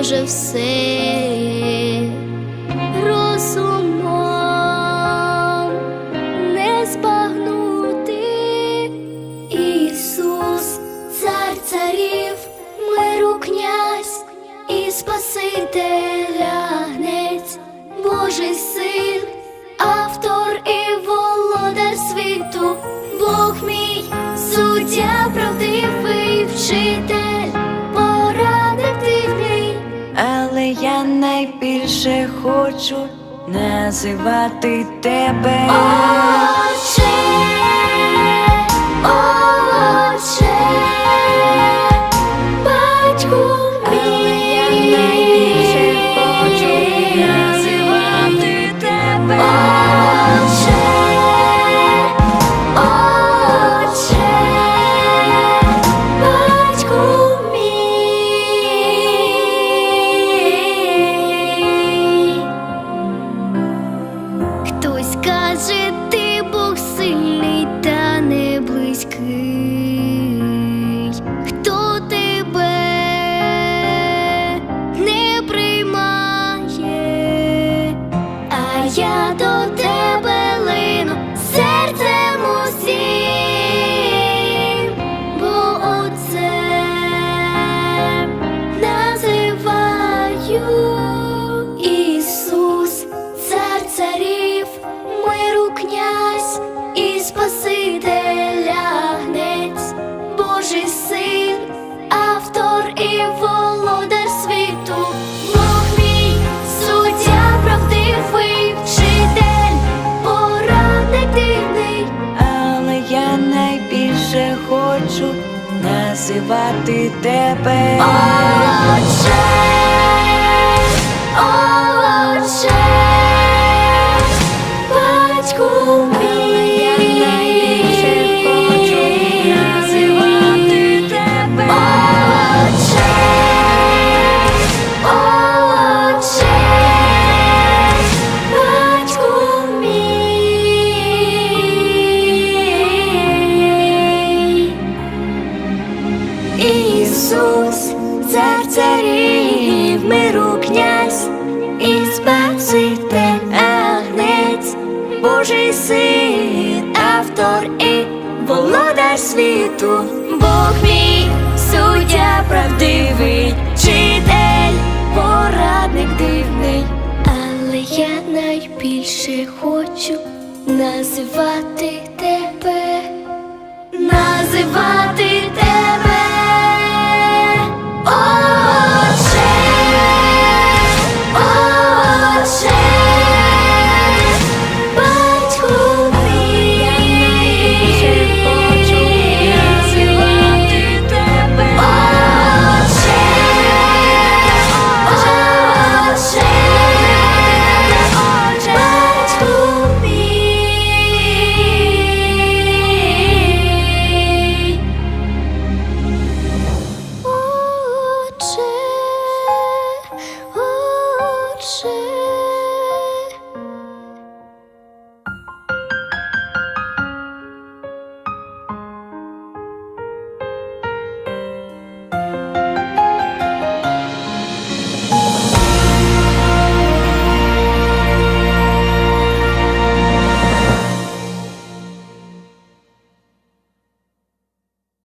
може все розумом не збагнути. Ісус, цар царів, миру князь і Спасителя гнець, Божий син, автор і володар світу, Бог мій, суддя правдивий вчитель, найбільше хочу називати тебе. Отче, називати тебе. Отче, Отче, батьку Але світу, Бог мій, суддя правдивий, вчитель, порадник дивний, але я найбільше хочу називати тебе, називати